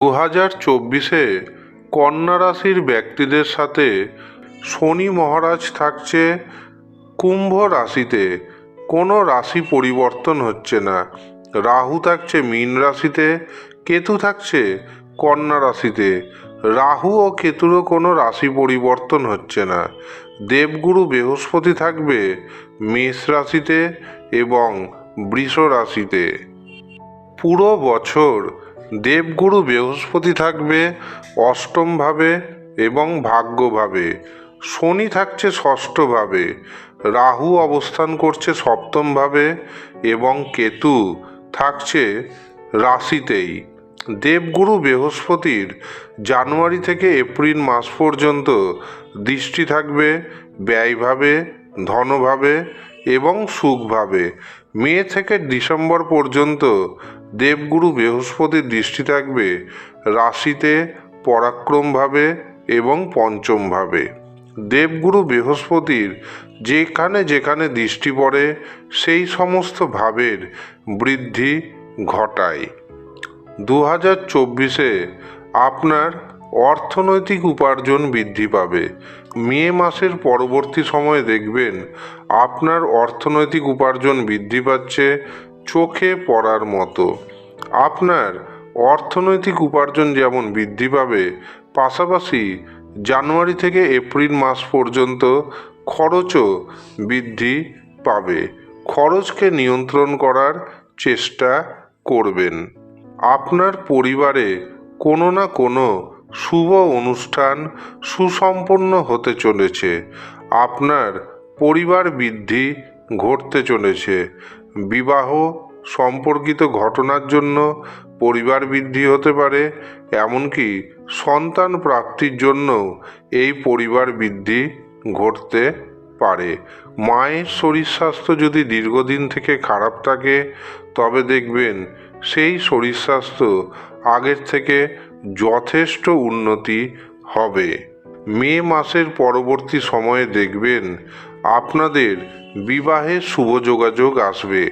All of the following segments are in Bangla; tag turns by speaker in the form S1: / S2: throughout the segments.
S1: দু হাজার চব্বিশে কন্যা রাশির ব্যক্তিদের সাথে শনি মহারাজ থাকছে কুম্ভ রাশিতে। কোনো রাশি পরিবর্তন হচ্ছে না। রাহু থাকছে মীন রাশিতে, কেতু থাকছে কন্যা রাশিতে। রাহু ও কেতুরও কোনো রাশি পরিবর্তন হচ্ছে না। দেবগুরু বৃহস্পতি থাকবে মেষ রাশিতে এবং বৃষ রাশিতে। পুরো বছর দেবগুরু বৃহস্পতি থাকবে অষ্টমভাবে এবং ভাগ্যভাবে শনি থাকছে ষষ্ঠভাবে রাহু অবস্থান করছে সপ্তমভাবে এবং কেতু থাকছে রাশিতেই। দেবগুরু বৃহস্পতির জানুয়ারি থেকে এপ্রিল মাস পর্যন্ত দৃষ্টি থাকবে ব্যয়ভাবে ধনভাবে এবং সুখভাবে মে থেকে ডিসেম্বর পর্যন্ত দেবগুরু বৃহস্পতির দৃষ্টি থাকবে রাশিতে পরাক্রমভাবে এবং পঞ্চমভাবে। দেবগুরু বৃহস্পতির যেখানে যেখানে দৃষ্টি পড়ে, সেই সমস্ত ভাবের বৃদ্ধি ঘটায়। দু হাজার চব্বিশে আপনার অর্থনৈতিক উপার্জন বৃদ্ধি পাবে। মে মাসের পরবর্তী সময়ে দেখবেন আপনার অর্থনৈতিক উপার্জন বৃদ্ধি পাচ্ছে চোখে পড়ার মতো। আপনার অর্থনৈতিক উপার্জন যেমন বৃদ্ধি পাবে, পাশাপাশি জানুয়ারি থেকে এপ্রিল মাস পর্যন্ত খরচও বৃদ্ধি পাবে। খরচকে নিয়ন্ত্রণ করার চেষ্টা করবেন। আপনার পরিবারে কোনো না কোনো শুভ অনুষ্ঠান সুসম্পন্ন হতে চলেছে। আপনার পরিবার বৃদ্ধি ঘটতে চলেছে। বিবাহ সম্পর্কিত ঘটনার জন্য পরিবার বৃদ্ধি হতে পারে, এমনকি সন্তান প্রাপ্তির জন্য এই পরিবার বৃদ্ধি ঘটতে পারে। মায়ের শরীর স্বাস্থ্য যদি দীর্ঘদিন থেকে খারাপ থাকে, তবে দেখবেন সেই শরীর স্বাস্থ্য আগের থেকে যথেষ্ট উন্নতি হবে। মে মাসের পরবর্তী সময়ে দেখবেন আপনাদের বিবাহের শুভ যোগাযোগ আসবে।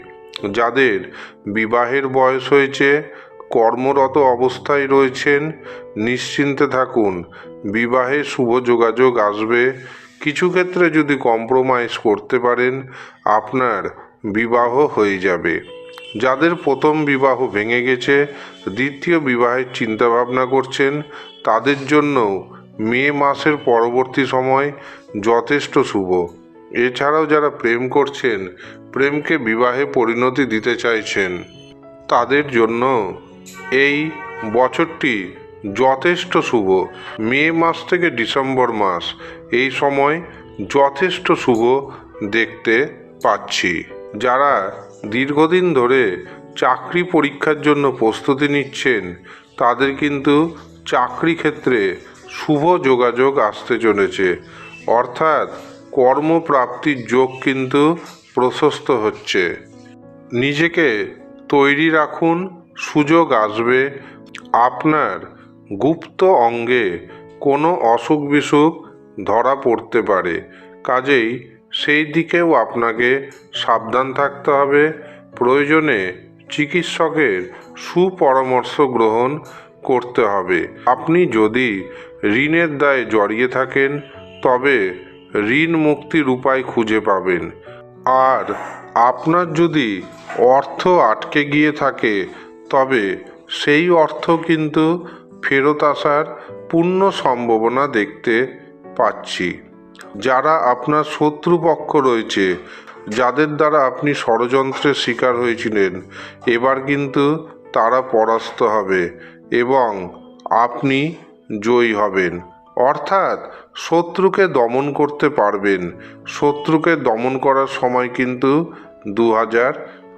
S1: যাদের বিবাহের বয়স হয়েছে, কর্মরত অবস্থায় রয়েছেন, নিশ্চিন্তে থাকুন, বিবাহে শুভ যোগাযোগ আসবে। কিছু ক্ষেত্রে যদি কম্প্রোমাইজ করতে পারেন, আপনার বিবাহ হয়ে যাবে। যাদের প্রথম বিবাহ ভেঙে গেছে, দ্বিতীয় বিবাহের চিন্তাভাবনা করছেন, তাদের জন্য মে মাসের পরবর্তী সময় যথেষ্ট শুভ। এছাড়াও যারা প্রেম করছেন, প্রেমকে বিবাহে পরিণতি দিতে চাইছেন, তাদের জন্য এই বছরটি যথেষ্ট শুভ। মে মাস থেকে ডিসেম্বর মাস, এই সময় যথেষ্ট শুভ দেখতে পাচ্ছি। যারা দীর্ঘদিন ধরে চাকরি পরীক্ষার জন্য প্রস্তুতি নিচ্ছেন, তাদের কিন্তু চাকরি ক্ষেত্রে শুভ যোগাযোগ আসতে চলেছে। অর্থাৎ কর্মপ্রাপ্তির যোগ কিন্তু প্রশস্ত হচ্ছে। নিজেকে তৈরি রাখুন, সুযোগ আসবে। আপনার গুপ্ত অঙ্গে কোনো অসুখ বিসুখ ধরা পড়তে পারে। কাজেই সেই দিকেও আপনাকে সাবধান থাকতে হবে। প্রয়োজনে চিকিৎসকের সুপরামর্শ গ্রহণ করতে হবে। আপনি যদি ঋণের দায়ে জড়িয়ে থাকেন, তবে ঋণ মুক্তির উপায় খুঁজে পাবেন। আর আপনার যদি অর্থ আটকে গিয়ে থাকে, তবে সেই অর্থ কিন্তু ফেরত আসার পূর্ণ সম্ভাবনা দেখতে পাচ্ছি। যারা আপনার শত্রুপক্ষ রয়েছে, যাদের দ্বারা আপনি ষড়যন্ত্রের শিকার হয়েছিলেন, এবার কিন্তু তারা পরাস্ত হবে এবং আপনি জয়ী হবেন। অর্থাৎ শত্রুকে দমন করতে পারবেন। শত্রুকে দমন করার সময় কিন্তু দু হাজার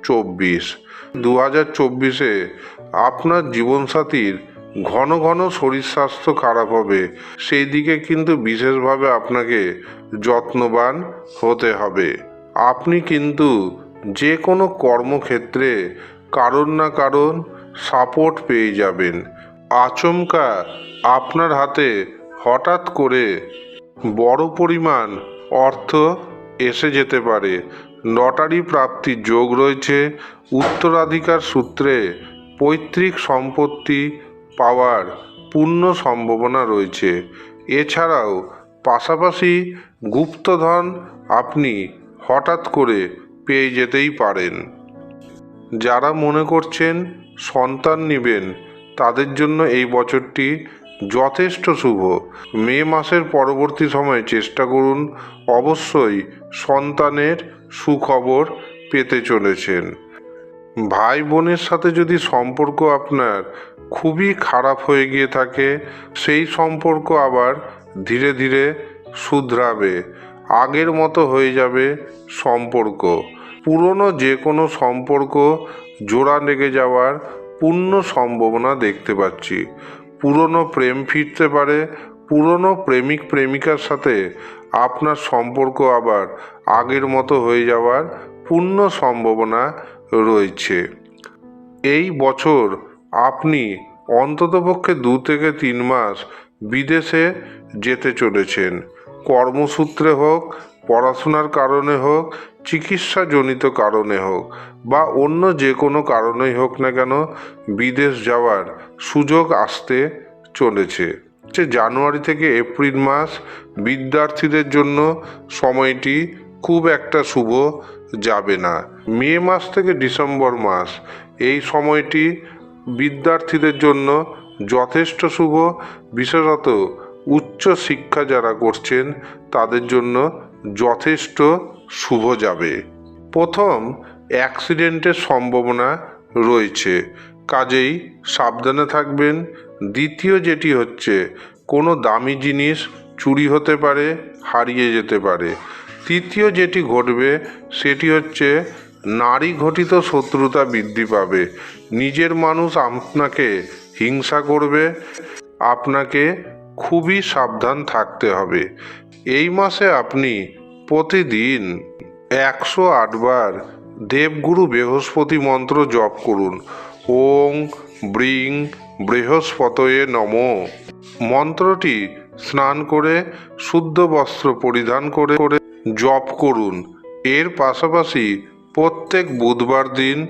S1: চব্বিশ। দু হাজার চব্বিশে আপনার জীবনসাথীর ঘন ঘন শরীর স্বাস্থ্য খারাপ হবে, সেই দিকে কিন্তু বিশেষভাবে আপনাকে যত্নবান হতে হবে। আপনি কিন্তু যে কোনো কর্মক্ষেত্রে কারণ না কারণ সাপোর্ট পেয়ে যাবেন। আচমকা আপনার হাতে হঠাৎ করে বড় পরিমাণ অর্থ এসে যেতে পারে। লটারি প্রাপ্তির যোগ রয়েছে। উত্তরাধিকার সূত্রে পৈতৃক সম্পত্তি পাওয়ার পূর্ণ সম্ভাবনা রয়েছে। এছাড়াও পাশাপাশি গুপ্তধন আপনি হঠাৎ করে পেয়ে যেতেই পারেন। যারা মনে করছেন সন্তান নেবেন, তাদের জন্য এই বছরটি যথেষ্ট শুভ। মে মাসের পরবর্তী সময়ে চেষ্টা করুন অবশ্যই সন্তানের সুখবর পেতে চলেছেন। ভাই বোনের সাথে যদি সম্পর্ক আপনার খুবই খারাপ হয়ে গিয়ে থাকে, সেই সম্পর্ক আবার ধীরে ধীরে শুধরাবে, আগের মতো হয়ে যাবে সম্পর্ক। পুরনো যে কোনো সম্পর্ক জোড়া লেগে যাওয়ার পূর্ণ সম্ভাবনা দেখতে পাচ্ছি। পুরনো প্রেম ফিরতে পারে, পুরনো প্রেমিক প্রেমিকার সাথে আপনার সম্পর্ক আবার আগের মতো হয়ে যাওয়ার পূর্ণ সম্ভাবনা রয়েছে। এই বছর আপনি অন্ততপক্ষে দু থেকে তিন মাস বিদেশে যেতে চলেছেন। কর্মসূত্রে হোক, পড়াশোনার কারণে হোক, চিকিৎসাজনিত কারণে হোক, বা অন্য যে কোনো কারণেই হোক না কেন, বিদেশ যাওয়ার সুযোগ আসতে চলেছে। যে জানুয়ারি থেকে এপ্রিল মাস বিদ্যার্থীদের জন্য সময়টি খুব একটা শুভ যাবে না। মে মাস থেকে ডিসেম্বর মাস এই সময়টি বিদ্যার্থীদের জন্য যথেষ্ট শুভ, বিশেষত উচ্চ শিক্ষা যারা করছেন, তাদের জন্য যথেষ্ট শুভ যাবে। প্রথম অ্যাক্সিডেন্টের সম্ভাবনা রয়েছে। কাজেই সাবধানে থাকবেন। দ্বিতীয় যেটি হচ্ছে, কোনো দামি জিনিস চুরি হতে পারে, হারিয়ে যেতে পারে। তৃতীয় যেটি ঘটবে, সেটি হচ্ছে নারী ঘটিত শত্রুতা বৃদ্ধি পাবে। নিজের মানুষ আপনাকে হিংসা করবে। আপনাকে খুবই সাবধান থাকতে হবে। এই মাসে আপনি প্রতিদিন একশো আটবার দেবগুরু বৃহস্পতি মন্ত্র জপ করুন। ওং ব্রিং বৃহস্পতয়ে নম। মন্ত্রটি স্নান করে, শুদ্ধ বস্ত্র পরিধান করে করে জপ করুন। এর পাশাপাশি প্রত্যেক বুধবার দিন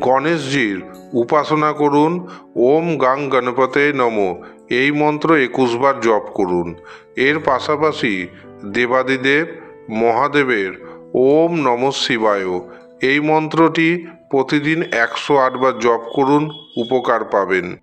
S1: গণেশজির উপাসনা করুন। ওম গাং গণপতে নম। এই মন্ত্র একুশবার জপ করুন। এর পাশাপাশি দেবাদিদেব, মহাদেবের ওম নম শিবায়। এই মন্ত্রটি প্রতিদিন একশো আটবার জপ করুন, উপকার পাবেন।